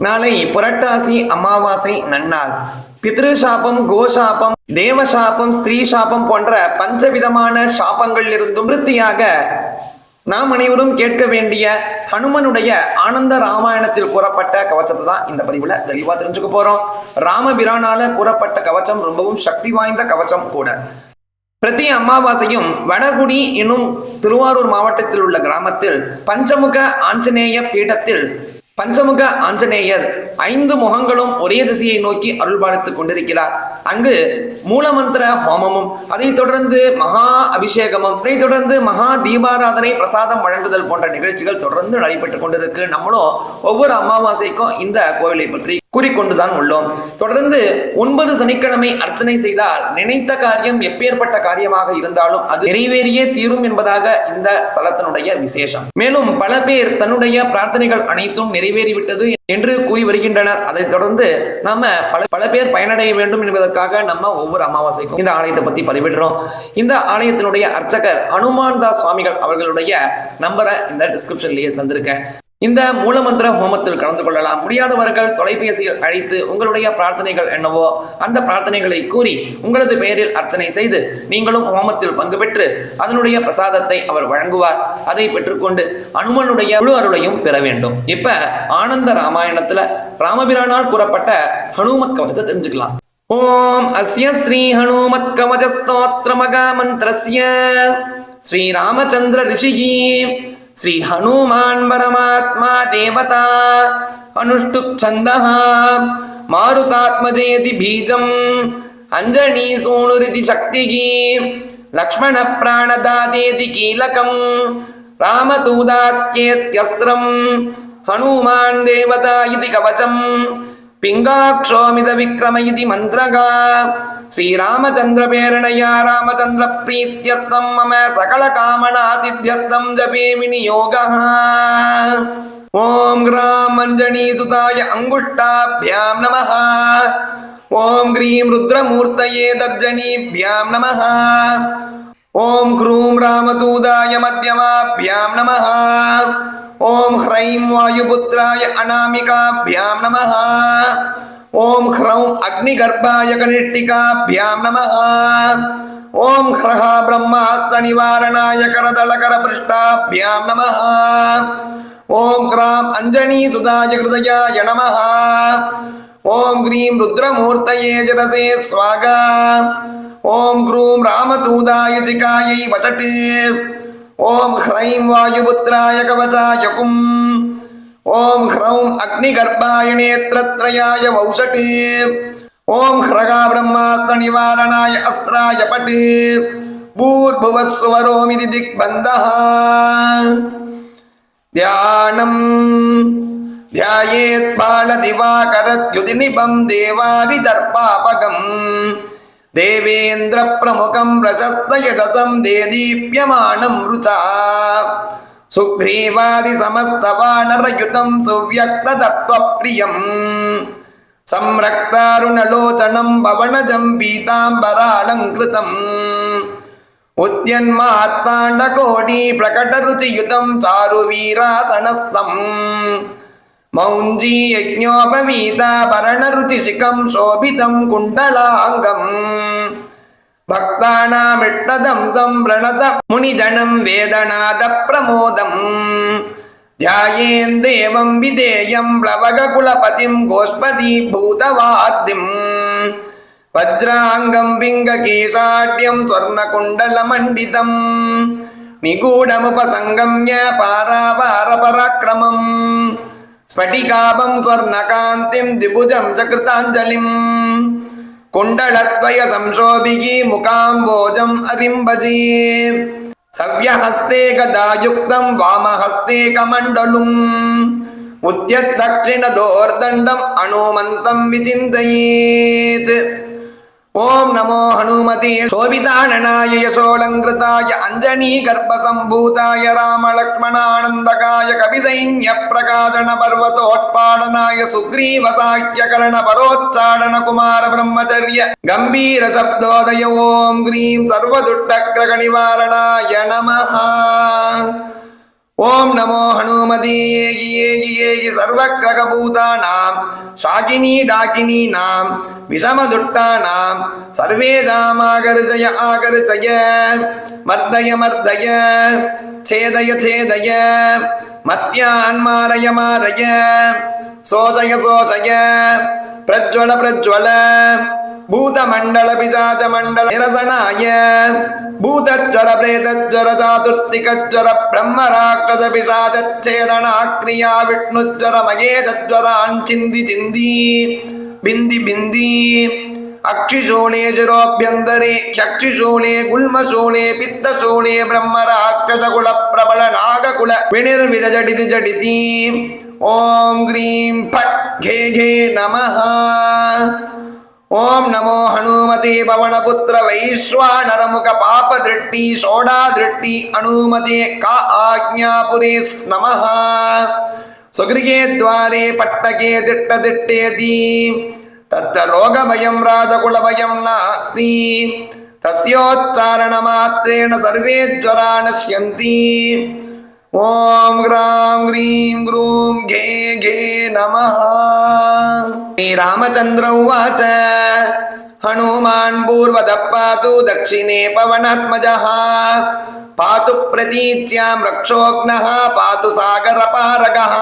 நாளை புரட்டாசி அமாவாசை நன்னாள். பித்ரு சாபம் தேவசாபம் ஸ்திரீ சாபம் போன்ற பஞ்சவிதமான சாபங்களிலிருந்தும் விருத்தியாக நாம் அனைவரும் கேட்க வேண்டிய ஹனுமனுடைய ஆனந்த ராமாயணத்தில் கூறப்பட்ட கவச்சத்தை தான் இந்த பதிவுல தெளிவா தெரிஞ்சுக்க போறோம். ராமபிரானால கூறப்பட்ட கவச்சம் ரொம்பவும் சக்தி வாய்ந்த கவச்சம் கூட. பிரதி அமாவாசையும் வடகுடி என்னும் திருவாரூர் மாவட்டத்தில் உள்ள கிராமத்தில் பஞ்சமுக ஆஞ்சநேய பீடத்தில் பஞ்சமுக ஆஞ்சநேயர் ஐந்து முகங்களும் ஒரே திசையை நோக்கி அருள்பாலித்துக் கொண்டிருக்கிறார். அங்கு மூலமந்திர ஹோமமும் அதைத் தொடர்ந்து மகா அபிஷேகமும் அதைத் தொடர்ந்து மகா தீபாராதனை பிரசாதம் வழங்குதல் போன்ற நிகழ்ச்சிகள் தொடர்ந்து நடைபெற்றுக் கொண்டிருக்கு. நம்மளும் ஒவ்வொரு அமாவாசைக்கும் இந்த கோவிலை பற்றி கூறிக்கொண்டுதான் உள்ளோம். தொடர்ந்து ஒன்பது சனிக்கிழமை அர்ச்சனை செய்தால் நினைத்த காரியம் எப்பேற்பட்ட காரியமாக இருந்தாலும் அது நிறைவேறியே தீரும் என்பதாக இந்த ஸ்தலத்தினுடைய விசேஷம். மேலும் பல பேர் தன்னுடைய பிரார்த்தனைகள் அனைத்தும் நிறைவேறிவிட்டது என்று கூறி வருகின்றனர். அதைத் தொடர்ந்து நம்ம பல பல பேர் பயனடைய வேண்டும் என்பதற்காக நம்ம ஒவ்வொரு அமாவாசைக்கும் இந்த ஆலயத்தை பத்தி பதிவிடுறோம். இந்த ஆலயத்தினுடைய அர்ச்சகர் ஹனுமான் தாஸ் சுவாமிகள் அவர்களுடைய நம்பரை இந்த டிஸ்கிரிப்ஷன்லயே தந்திருக்கேன். இந்த மூலமந்திர ஹோமத்தில் கலந்து கொள்ளலாம். முடியாதவர்கள் தொலைபேசியில் அழைத்து உங்களுடைய பிரார்த்தனைகள் என்னவோ அந்த பிரார்த்தனைகளை கூறி உங்களது பெயரில் அர்ச்சனை செய்து நீங்களும் ஹோமத்தில் பங்கு பெற்று அதனுடைய பிரசாதத்தை அவர் வழங்குவார். அதை பெற்றுக்கொண்டு அனுமனுடைய முழு அருளையும் பெற வேண்டும். இப்ப ஆனந்த ராமாயணத்துல ராமபிரானால் கூறப்பட்ட ஹனுமத் கவசத்தை தெரிஞ்சுக்கலாம். ஓம் அஸ்ய ஸ்ரீ ஹனுமத் கவச ஸ்தோத்திர மகா மந்திரஸ்ய. ஸ்ரீ ராமச்சந்திர ரிஷிகி. श्री हनुमान परमात्मा देवता अनुष्टुप छन्दः मारुतात्मजेति बीजम् अञ्जनी सूणुरिति शक्तिः लक्ष्मण प्राणदादेति कीलकम् रामदूदात्येत्यस्त्रम् हनुमान् देवता इति कवचम् பிங்காட்சோமித விக்ரம இது மந்திரகா. ஸ்ரீராமச்சந்திரபேரணயா ராமச்சந்திர பிரீத்தியர்த்தம் மம சகல காமனா சித்தியர்த்தம் ஜபே விநியோகா ஓம் கிராமஞ்சனீசுதாய அங்குஷ்டாபியாம் நம ஓம் கிரீம் ருத்ரமூர்த்தயே தர்ஜனீபியாம் நம ஓம் க்ரூம் ராமதூதாய மத்தியமாபியாம் நம ஓம் ஹ்ரைம் வாயுபுத்ராய அநாமிகாபியாம் நம ஓம் ஹ்ரௌம் அக்னிகர்பாய கனிஷ்டிகாபியாம் நம ஓம் ஹ்ரஹா பிரம்மாஸ்திர நிவாரணாய கரதளகர பிருஷ்டாபியாம் நம ஓம் ஹ்ராம் அஞ்சனி சுதாய ஹிருதயாய நம ஓம் க்ரீம் ருத்ரமூர்த்தயே ஜரசே ஸ்வாகா ஓம் க்ரூம் ராமதூதாய ஜிகாயை வசட்டு वचट् ॐ ह्रैं वायुपुत्राय कवचाय कुम् ॐ ह्रौं अग्निगर्भाय नेत्रत्रयाय वौषट् ॐ ह्रगा ब्रह्मास्त्रनिवारणाय अस्त्राय पट् भूर्भुवस्वरोमिति दिग्बन्धः ध्यानम् ध्यायेत् बालदिवाकरद्युतिनिभं देवारिदर्पापगम् దేవేంద్ర ప్రముఖం ప్రశస్తయసం దేదీప్యమాణం వృత సుగ్రీవాది సమస్త వానరయుతం సువ్యక్త తత్వ ప్రియం. సంరక్తారుణలోచనం భవనజం పీతాంబరాళంకృతం ఉద్యన్మార్తాండకోటి ప్రకట రుచియుతం చారు వీరాసనస్తం மௌஞ்சி யஜ்ஞோபவீத பரணருதிசிகம் சோபிதம் குண்டலாங்கம். பக்தானாமிட்டதம் தம் பிரணத முனிஜனம் வேதநாத பிரமோதம். தியாயேன் தேவம் விதேயம் பிளவக குலபதிம் கோஸ்பதி பூதவார்த்திம் வஜ்ராங்கம் பிங்ககீசாட்யம் ஸ்வர்ணகுண்டலமண்டிதம் நிகூடமுபசங்கம்ய பாராபார பராக்கிரமம் स्फटिकाभं स्वर्णकान्तिं द्विभुजं च कृताञ्जलिम् कुण्डलद्वय संशोभिः मुकाम्बोजम् अरिम्बजी सव्यहस्ते गदायुक्तं वामहस्ते कमण्डलुम् उद्यद्दक्षिणदोर्दण्डम् अनुमन्तं विचिन्तयेत् ஓம் நமோ ஹனுமதி. சோபிதானனாய யசோலங்கிருதாய அஞ்சனி கர்ப்பசம்பூதாய ராமலக்ஷ்மணானந்தகாய கபிசைன்ய பிரகாசன பர்வதோட்பாடனாய சுக்ரீவசாக்கியகரண பரோச்சாடன குமார பிரம்மச்சரிய கம்பீர சப்தோதய ஓம் கிரீம் சர்வதுட்டக்ரக நிவாரணாய நமஹா ஓம் நமோ ஹனுமதி ஏகி ஏகி ஏகி சர்வக்ரகபூதானாம் ஷாகினி டாகினி நாம் விஷமதுட்டா நாம் சர்வே தாமாகருதய ஆகருதய மர்தய மர்தய சேதய சேதய மத்தியான்மாரய மாரய சோதய சோதய பிரஜ்வல பிரஜ்வல. பூதமண்டல பிசாச்ச மண்டல நிரசனாய. பூதஜ்வர பிரேதஜ்வர சாதுர்த்திகஜ்வர பிரம்ம ராட்சச பிசாச்சேதனா கிரியா விஷ்ணுஜ்வர மகேஜ்வரான் சிந்தி சிந்தி பிந்தி பிந்தி அக்ஷிசோணே ஜரோபியந்தரே யக்ஷிசோணே குல்மசோணே பித்தசோணே பிரம்ம ராட்சச குல பிரபல நாககுல வினிர்விஜடிதி ஜடிதி ஓம் கிரீம் பட் கே கே நம ஓம் நமோ ஹனுமதே பவனபுத்திர வைஸ்வானரமுக பாப திருட்டி சோடா திருட்டி அனுமதே கா ஆக்ஞா ஆக்ஞாபுரே நமः சுகிருகே துவாரே பட்டகே திட்ட திட்டேதி தத்த ரோகபயம் ராஜகுலபயம் நாஸ்தி. தஸ்யோச்சாரண மாத்திரேண சர்வே ஜ்வரா நஷ்யந்தி ஓம் gram cream groom K K நமः श्रीरामचन्द्र उवाच हनुमान् पूर्वतः पातु दक्षिणे पवनात्मजः पातु प्रतीच्यां रक्षोघ्नः पातु सागरपारगः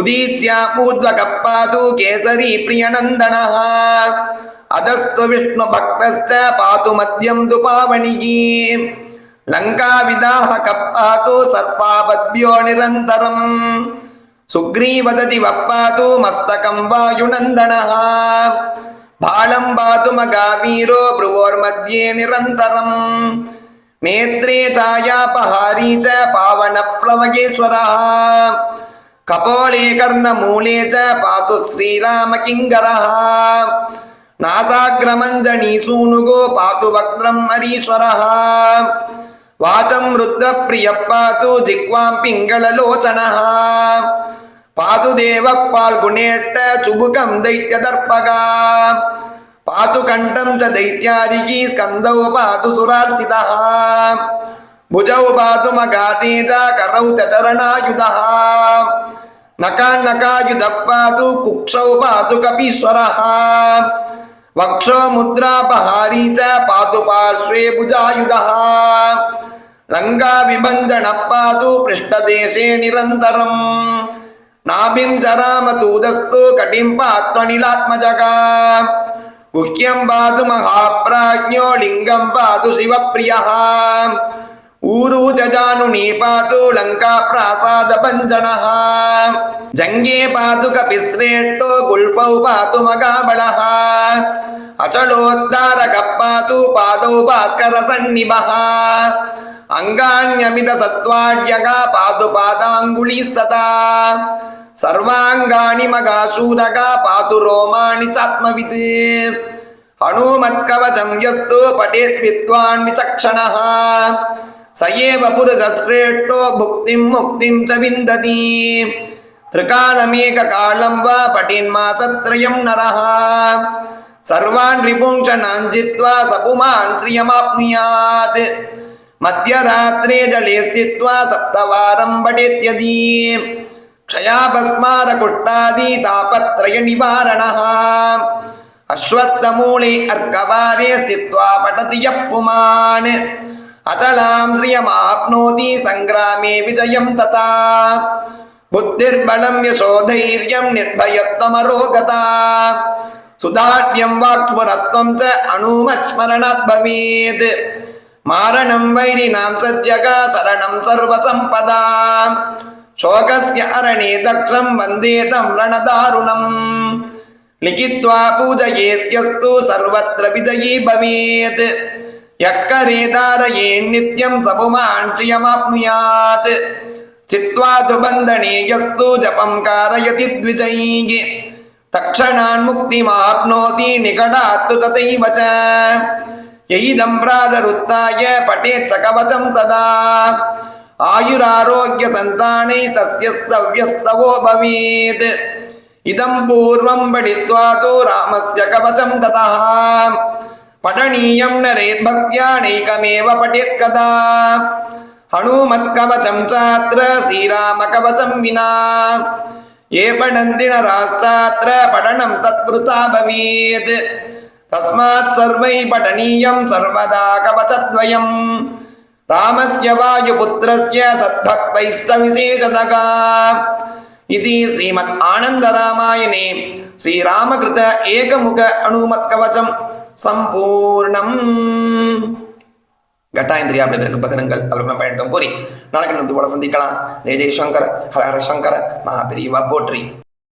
उदीच्यामूर्ध्वकः पातु केसरी प्रियनन्दनः अधस्तु विष्णुभक्तश्च पातु मध्यं तु पावणिः லங்காவிதாஹ கப்பாது சர்பாபத்யோ நிரந்தரம் சுக்ரீவததி வப்பாது மஸ்தகம் வாயுநந்தனः பாலம் பாது மகாவீரோ புருவோர் மத்தியே நிரந்தரம் நேத்ரே சாயாபஹாரி ச பாவன பிளவகேஸ்வரः கபோலே கர்ணமூலே ச பாது ஸ்ரீராமகிங்கரः நாசாக்ரமஞ்சனீசூனுகோ பாது வக்ரம் ஹரீஸ்வரः पातु वक्त्रम् हरीश्वरः वाचं रुद्रप्रियः पातु जिह्वां पिङ्गललोचनः पातु देवः पाल्गुणेट्ट चुबुकं दैत्यदर्पगा पातु कण्ठं च दैत्यारिकी स्कन्दौ पातु सुरार्चितः भुजौ पातु मगाते च करौ च चरणायुधः नकान्नकायुधः पातु कुक्षौ पातु कपीश्वरः वक्षो मुद्रापहारी च पातु पार्श्वे भुजायुधः రంగావిభంజనప్పాదు పృష్ఠదేశే నిరంతరం నాభిం జరామతూదస్తు కటిం పాత్మనిలాత్మజగా ముఖ్యం పాదు మహాప్రాజ్ఞో లింగం పాదు శివప్రియ ఊరు జజానుని పాదు లంకా ప్రాసాద భంజన జంగే పాదు కపిశ్రేష్ఠో గుల్పౌ పాదు మగాబళ అచలోద్ధారక పాదు పాదౌ భాస్కర సన్నిభ भास्करसन्निभः अङ्गान्यमितसत्त्वाड्यगा पातु पादाङ्गुलीस्तथा सर्वाङ्गानि मगाशूरगा पातु रोमाणि चात्मवित् हनुमत्कवचं यस्तु पठेत् विद्वान् विचक्षणः स एव पुरुषश्रेष्ठो भुक्तिं मुक्तिं च विन्दति त्रिकालमेककालं वा पठेन्मासत्रयं नरः सर्वान् रिपुंशनान् जित्वा स पुमान् श्रियमाप्नुयात् मध्यरात्रे जले स्थित्वा सप्तवारं पठेत्यदि क्षयाभस्मारकुट्टादि तापत्रयनिवारणः अश्वत्थमूले अर्कवारे स्थित्वा पठति यः पुमान् अचलां श्रियमाप्नोति सङ्ग्रामे विजयं तथा बुद्धिर्बलं यशोधैर्यं निर्भयत्वमरोगता सुदाढ्यं वाक्स्फुरत्वं च अणुमत्स्मरणात् भवेत् மாரணம் வைரிணாம் சத்யகா சரணம் சர்வசம்பதா சோகஸ்ய அரணே தக்ஷம் வந்தேதம் ரணதாருணம் லிகித்வா பூஜயேத்யஸ்து சர்வத்ர விஜயீ பவேத் யக்கரே தாரயே நித்யம் சபுமான் ஷியமாப்னுயாத் சித்வா து பந்தனே யஸ்து ஜபம் காரயதி த்விஜைகி தக்ஷணான் முக்திமாப்னோதி நிகடாத்து ததைவ च यैदं प्रातरुत्थाय पठेच्च कवचं सदा आयुरारोग्यसन्तानै तस्य स्तव्यस्तवो भवेत् इदं पूर्वं पठित्वा तु रामस्य कवचं ततः पठनीयं नरेर्भक्त्या नैकमेव पठेत् कदा हनुमत्कवचं चात्र श्रीरामकवचं विना ये पठन्ति नराश्चात्र पठनं तत्कृता भवेत् தஸ்மாத் சர்வை படனீயம் சர்வதா கவசத்வயம் ராமஸ்ய வாயுபுத்திரஸ்ய சத்பக்வைஸ்த விசேஷதகா இது ஸ்ரீமத் ஆனந்தராமாயணே ஸ்ரீராமகிருத ஏகமுக அனுமத் கவசம் சம்பூர்ணம் கட்டாயந்திரியா அப்படிங்கிறதுக்கு பகிருங்கள் அவர்களும் பயன்படும் கூறி நாளைக்கு நம்ம கூட சந்திக்கலாம் ஜெய ஜெய்சங்கர் ஹர ஹர சங்கர மகாபிரிவா போற்றி